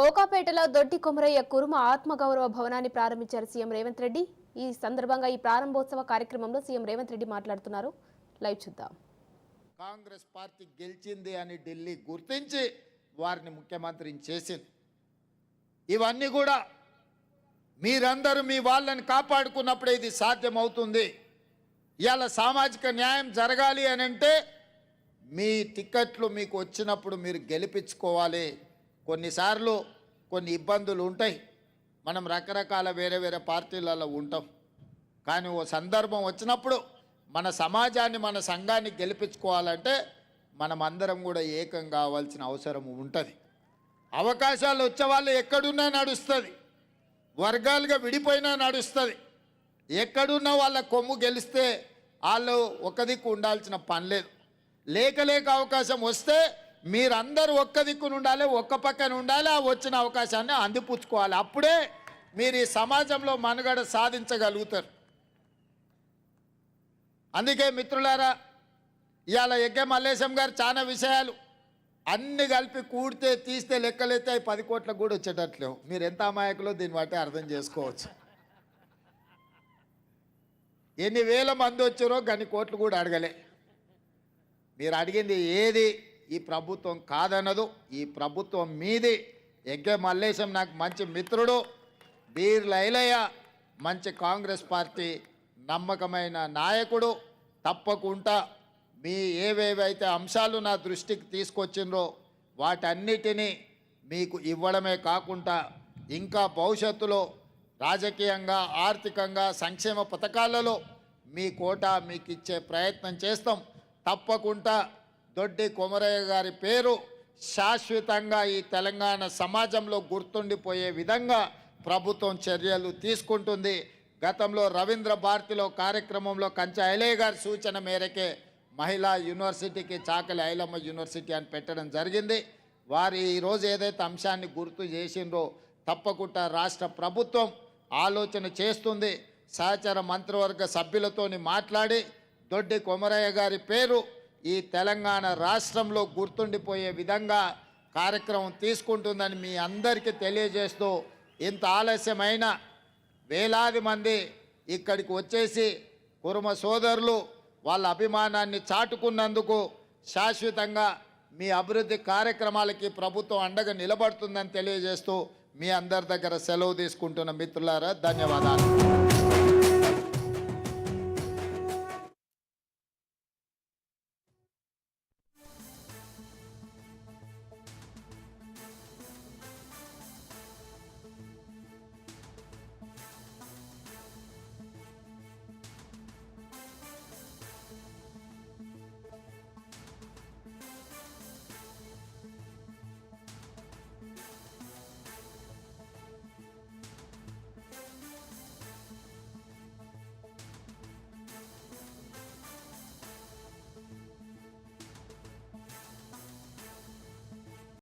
కోకాపేటలో దొడ్డి కొమరయ్య కురుమ ఆత్మగౌరవ భవనాన్ని ప్రారంభించారు సీఎం రేవంత్ రెడ్డి. ఈ సందర్భంగా ఈ ప్రారంభోత్సవ కార్యక్రమంలో సీఎం రేవంత్ రెడ్డి మాట్లాడుతున్నారు. లైవ్ చూద్దాం. కాంగ్రెస్ పార్టీ గెలిచింది అని ఢిల్లీ గుర్తించి వారిని ముఖ్యమంత్రిని చేసింది. ఇవన్నీ కూడా మీరందరూ మీ వాళ్ళని కాపాడుకున్నప్పుడే ఇది సాధ్యమవుతుంది. ఇవాళ సామాజిక న్యాయం జరగాలి అని అంటే మీ టికెట్లు మీకు వచ్చినప్పుడు మీరు గెలిపించుకోవాలి. కొన్నిసార్లు కొన్ని ఇబ్బందులు ఉంటాయి. మనం రకరకాల వేరే వేరే పార్టీలలో ఉంటాం. కానీ ఓ సందర్భం వచ్చినప్పుడు మన సమాజాన్ని మన సంఘాన్ని గెలిపించుకోవాలంటే మనం అందరం కూడా ఏకం కావాల్సిన అవసరం ఉంటుంది. అవకాశాలు వచ్చే వాళ్ళు ఎక్కడున్నా నడుస్తుంది. వర్గాలుగా విడిపోయినా నడుస్తుంది. ఎక్కడున్న వాళ్ళ కొమ్ము గెలిస్తే వాళ్ళు ఒక దిక్కు ఉండాల్సిన పని లేదు. లేక లేక అవకాశం వస్తే మీరందరూ ఒక్క దిక్కున ఉండాలి ఒక్క పక్కన ఉండాలి ఆ వచ్చిన అవకాశాన్ని అందిపుచ్చుకోవాలి. అప్పుడే మీరు ఈ సమాజంలో మనుగడ సాధించగలుగుతారు. అందుకే మిత్రులారా ఇవాళ ఎగ్గే మల్లేశం గారు చాలా విషయాలు అన్ని కలిపి కూడితే తీస్తే లెక్కలైతే అవి పది కోట్లకు కూడా వచ్చేటట్లేవు. మీరు ఎంత అమాయకులో దీన్ని బట్టి అర్థం చేసుకోవచ్చు. ఎన్ని వేల మంది వచ్చారో గన్ని కోట్లు కూడా అడగలే. మీరు అడిగింది ఏది? ఈ ప్రభుత్వం కాదనదు. ఈ ప్రభుత్వం మీది. ఎగ్గే మల్లేశం నాకు మంచి మిత్రుడు. బీర్ లైలయ్య మంచి కాంగ్రెస్ పార్టీ నమ్మకమైన నాయకుడు. తప్పకుండా మీ ఏవేవైతే అంశాలు నా దృష్టికి తీసుకొచ్చిండ్రో వాటన్నిటినీ మీకు ఇవ్వడమే కాకుండా ఇంకా భవిష్యత్తులో రాజకీయంగా ఆర్థికంగా సంక్షేమ పథకాలలో మీ కోట మీకు ఇచ్చే ప్రయత్నం చేస్తాం. తప్పకుండా దొడ్డి కొమరయ్య గారి పేరు శాశ్వతంగా ఈ తెలంగాణ సమాజంలో గుర్తుండిపోయే విధంగా ప్రభుత్వం చర్యలు తీసుకుంటుంది. గతంలో రవీంద్ర భారతిలో కార్యక్రమంలో కంచె ఐలయ్య గారి సూచన మేరకే మహిళా యూనివర్సిటీకి చాకలి ఐలమ్మ యూనివర్సిటీ అని పెట్టడం జరిగింది. వారు ఈరోజు ఏదైతే అంశాన్ని గుర్తు చేసిండ్రో తప్పకుండా రాష్ట్ర ప్రభుత్వం ఆలోచన చేస్తుంది. సహచర మంత్రివర్గ సభ్యులతోని మాట్లాడి దొడ్డి కొమరయ్య గారి పేరు ఈ తెలంగాణ రాష్ట్రంలో గుర్తుండిపోయే విధంగా కార్యక్రమం తీసుకుంటుందని మీ అందరికీ తెలియజేస్తూ ఇంత ఆలస్యమైన వేలాది మంది ఇక్కడికి వచ్చేసి కురుమ సోదరులు వాళ్ళ అభిమానాన్ని చాటుకున్నందుకు శాశ్వతంగా మీ అభివృద్ధి కార్యక్రమాలకి ప్రభుత్వం అండగా నిలబడుతుందని తెలియజేస్తూ మీ అందరి దగ్గర సెలవు తీసుకుంటున్న మిత్రులారా ధన్యవాదాలు.